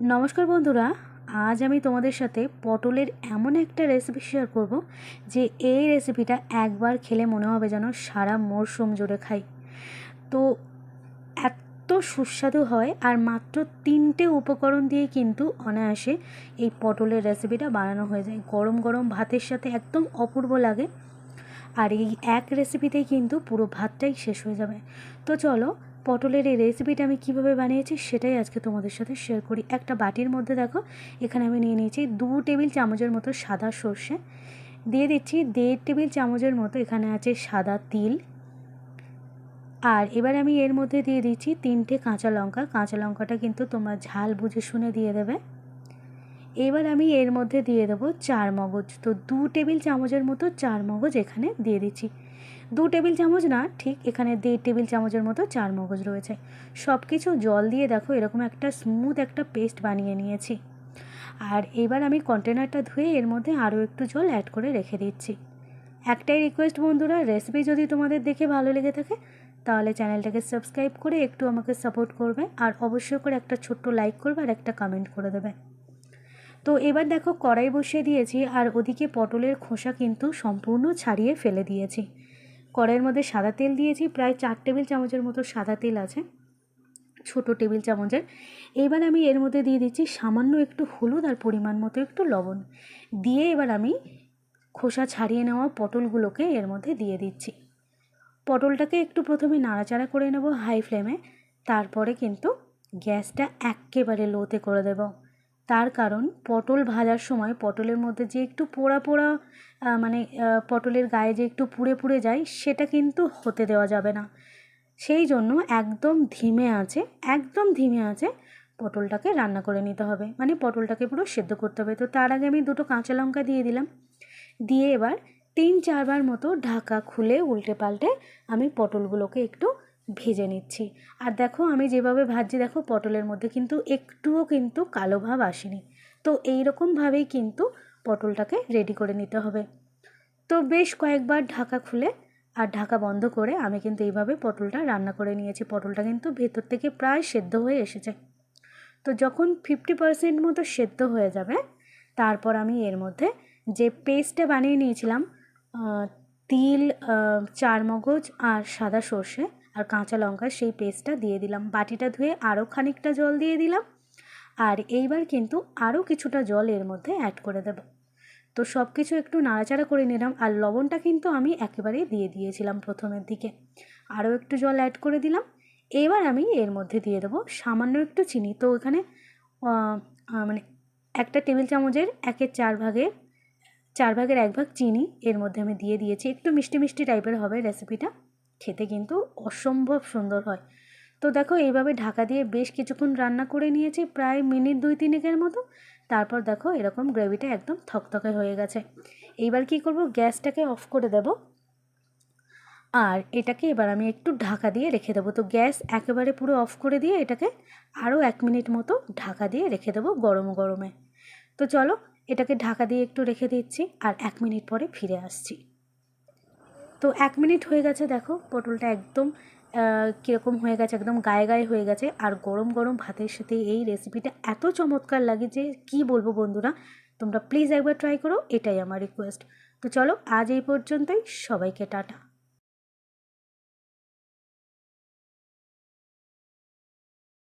নমস্কার বন্ধুরা, আজ আমি তোমাদের সাথে পটলের এমন একটা রেসিপি শেয়ার করব যে এই রেসিপিটা একবার খেলে মনে হবে যেন সারা মরশুম জুড়ে খাই। তো এত সুস্বাদু হয় আর মাত্র তিনটে উপকরণ দিয়ে কিন্তু অনায়াসে এই পটলের রেসিপিটা বানানো হয়ে যায়। গরম গরম ভাতের সাথে একদম অপূর্ব লাগে। আর এই এক রেসিপিতেই কিন্তু পুরো ভাতটাই শেষ হয়ে যাবে। তো চলো পটলের এই রেসিপিটা আমি কীভাবে বানিয়েছি সেটাই আজকে তোমাদের সাথে শেয়ার করি। একটা বাটির মধ্যে দেখো, এখানে আমি নিয়ে নিয়েছি দু টেবিল চামচের মতো সাদা সর্ষে। দিয়ে দিচ্ছি দেড় টেবিল চামচের মতো এখানে আছে সাদা তিল। আর এবার আমি এর মধ্যে দিয়ে দিচ্ছি তিনটে কাঁচা লঙ্কা। কাঁচা লঙ্কাটা কিন্তু তোমরা ঝাল বুঝে শুনে দিয়ে দেবে। এবার আমি এর মধ্যে দিয়ে দেবো চার মগজ। তো দু টেবিল চামচের মতো চার মগজ এখানে দিয়ে দিচ্ছি। দু টেবিল চামচ না, ঠিক এখানে দেড় টেবিল চামচের মতো চার মগজ রয়েছে। সব কিছু জল দিয়ে দেখো এরকম একটা স্মুথ একটা পেস্ট বানিয়ে নিয়েছি। আর এবার আমি কন্টেনারটা ধুয়ে এর মধ্যে আরও একটু জল অ্যাড করে রেখে দিচ্ছি। একটাই রিকোয়েস্ট বন্ধুরা রেসিপি যদি তোমাদের দেখে ভালো লেগে থাকে, তাহলে চ্যানেলটাকে সাবস্ক্রাইব করে একটু আমাকে সাপোর্ট করবে। আর অবশ্যই করে একটা ছোট্ট লাইক করবে আর একটা কমেন্ট করে দেবে। তো এবার দেখো কড়াই বসিয়ে দিয়েছি আর ওদিকে পটলের খোসা কিন্তু সম্পূর্ণ ছাড়িয়ে ফেলে দিয়েছি। কড়াইয়ের মধ্যে সাদা তেল দিয়েছি, প্রায় চার টেবিল চামচের মতো সাদা তেল আছে, ছোট টেবিল চামচের। এবার আমি এর মধ্যে দিয়ে দিচ্ছি সামান্য একটু হলুদ আর পরিমাণ মতো একটু লবণ। দিয়ে এবার আমি খোসা ছাড়িয়ে নেওয়া পটলগুলোকে এর মধ্যে দিয়ে দিচ্ছি। পটলটাকে একটু প্রথমে নাড়াচাড়া করে নেব হাই ফ্লেমে, তারপরে কিন্তু গ্যাসটা একেবারে লোতে করে দেবো। তার কারণ পটল ভাজার সময় পটলের মধ্যে যে একটু পোড়া পোড়া মানে পটলের গায়ে যে একটু পুড়ে পুড়ে যায়, সেটা কিন্তু হতে দেওয়া যাবে না। সেই জন্য একদম ধিমে আছে, একদম ধিমে আছে পটলটাকে রান্না করে নিতে হবে। মানে পটলটাকে পুরো সেদ্ধ করতে হবে। তো তার আগে আমি দুটো কাঁচা লঙ্কা দিয়ে দিলাম। দিয়ে এবার তিন চারবার মতো ঢাকা খুলে উল্টে পাল্টে আমি পটলগুলোকে একটু ভেজে নিচ্ছি। আর দেখো, আমি যেভাবে ভাজছি, দেখো, পটলের মধ্যে কিন্তু একটুও কিন্তু কালো ভাব আসেনি। তো এই রকমভাবেই কিন্তু পটলটাকে রেডি করে নিতে হবে। তো বেশ কয়েকবার ঢাকা খুলে আর ঢাকা বন্ধ করে আমি কিন্তু এইভাবে পটলটা রান্না করে নিয়েছি। পটলটা কিন্তু ভেতর থেকে প্রায় সেদ্ধ হয়ে এসেছে। তো যখন ফিফটি পারসেন্ট মতো সেদ্ধ হয়ে যাবে, তারপর আমি এর মধ্যে যে পেস্টটা বানিয়ে নিয়েছিলাম তিল চারমগজ আর সাদা সর্ষে আর কাঁচা লঙ্কার সেই পেস্টটা দিয়ে দিলাম। বাটিটা ধুয়ে আরও খানিকটা জল দিয়ে দিলাম। আর এইবার কিন্তু আরও কিছুটা জল এর মধ্যে অ্যাড করে দেব। তো সব কিছু একটু নাড়াচাড়া করে নিলাম আর লবণটা কিন্তু আমি একেবারেই দিয়ে দিয়েছিলাম প্রথমের দিকে। আরও একটু জল অ্যাড করে দিলাম। এবার আমি এর মধ্যে দিয়ে দেবো সামান্য একটু চিনি। তো এখানে মানে একটা টেবিল চামচের একের চার ভাগের চার ভাগের এক ভাগ চিনি এর মধ্যে আমি দিয়ে দিয়েছি। একটু মিষ্টি মিষ্টি টাইপের হবে রেসিপিটা খেতে কিন্তু অসম্ভব সুন্দর হয়। তো দেখো, এইভাবে ঢাকা দিয়ে বেশ কিছুক্ষণ রান্না করে নিয়েছি, প্রায় মিনিট দুই তিনেকের মতো। তারপর দেখো, এরকম গ্রেভিটা একদম থকথকে হয়ে গেছে। এইবার কি করব, গ্যাসটাকে অফ করে দেব। আর এটাকে এবার আমি একটু ঢাকা দিয়ে রেখে দেবো। তো গ্যাস একেবারে পুরো অফ করে দিয়ে এটাকে আরও এক মিনিট মতো ঢাকা দিয়ে রেখে দেবো গরম গরমে। তো চলো, এটাকে ঢাকা দিয়ে একটু রেখে দিচ্ছি আর এক মিনিট পরে ফিরে আসছি। তো এক মিনিট হয়ে গেছে, দেখো পটলটা একদম কীরকম হয়ে গেছে, একদম গায়ে গায়ে হয়ে গেছে। আর গরম গরম ভাতের সাথে এই রেসিপিটা এত চমৎকার লাগে যে কি বলব বন্ধুরা, তোমরা প্লিজ একবার ট্রাই করো, এটাই আমার রিকোয়েস্ট তো চলো আজ এই পর্যন্তই, সবাইকে টাটা।